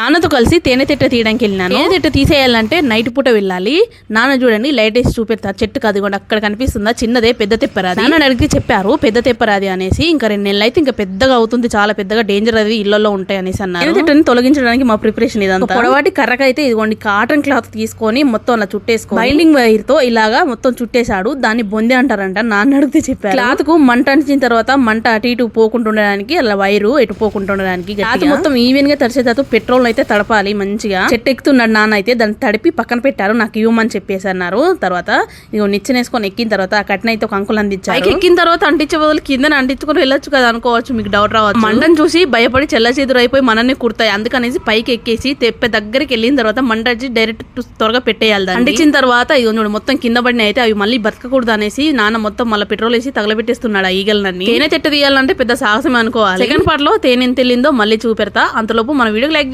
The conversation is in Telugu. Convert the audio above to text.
నాన్నతో కలిసి తేనె తిట్ట తీయడానికి వెళ్ళినాను. తేనె తిట్ట తీసేయాలంటే నైట్ పూట వెళ్ళాలి. నాన్న చూడండి లైట్ వేసి చూపెడతారు చెట్టు కాదు కూడా అక్కడ కనిపిస్తుందా? చిన్నదే పెద్ద తెప్పరాది నాన్న అడిగితే చెప్పారు పెద్ద తెప్పరాది అనేసి. ఇంకా రెండు నెలలు అయితే ఇంకా పెద్దగా అవుతుంది చాలా పెద్దగా డేంజర్ అది ఇళ్ళలో ఉంటాయి అనేసి అన్నారు. తేనె తిట్టని తొలగించడానికి మా ప్రిపరేషన్ ఇదంతా. పొడవాటి కర్రక అయితే ఇదిగోండి కాటన్ క్లాత్ తీసుకొని మొత్తం అలా చుట్టేసుకో బైండింగ్ వైర్తో ఇలాగా మొత్తం చుట్టేశాడు. దాన్ని బొంది అంటారంట నాన్న అడిగితే చెప్పారు. క్లాత్కు మంట అంటించిన తర్వాత మంట అటు ఇటు పోకుండా ఉండడానికి అలా వైరు ఎటు పోకుండా ఉండడానికి మొత్తం ఈవెన్గా తడిచేటట్టు పెట్రోల్ అయితే తడపాలి మంచిగా. చెట్టు ఎక్కుతున్నాడు నాన్న అయితే దాన్ని తడిపి పక్కన పెట్టారు. నాకు ఇవ్వమని చెప్పేసి అన్నారు. తర్వాత ఇగో నిచ్చెనేసుకొని ఎక్కిన తర్వాత ఆ కట్న అయితే ఒక అంకుల్ అందించారు. ఎక్కిన తర్వాత అంటించే బదులు కింద అంటించుకొని వెళ్ళొచ్చు కదా అనుకోవచ్చు. మీకు డౌట్ రావచ్చు. మంటను చూసి భయపడి చెల్ల చేదురు అయిపోయి మనల్ని కుడతాయి. అందుకనేసి పైకి ఎక్కేసి తెప్పే దగ్గరికి వెళ్ళిన తర్వాత వచ్చి డైరెక్ట్ త్వరగా పెట్టేయాలి. అంటించిన తర్వాత ఇగో చూడు మొత్తం కింద పడిన అయితే అవి మళ్ళీ బతకకూడదు అనేసి నాన్న మొత్తం మళ్ళీ పెట్రోల్ వేసి తగలబెట్టేస్తున్నాడు ఆ ఈగలన్నీ తేనె చెట్టు తీయాలంటే పెద్ద సాహసం అనుకోవాలి. సెకండ్ పార్ట్లో తేనె ఎంత వెళ్ళిందో మళ్ళీ చూపెడతా. అంతలోపు మన వీడియోకి లైక్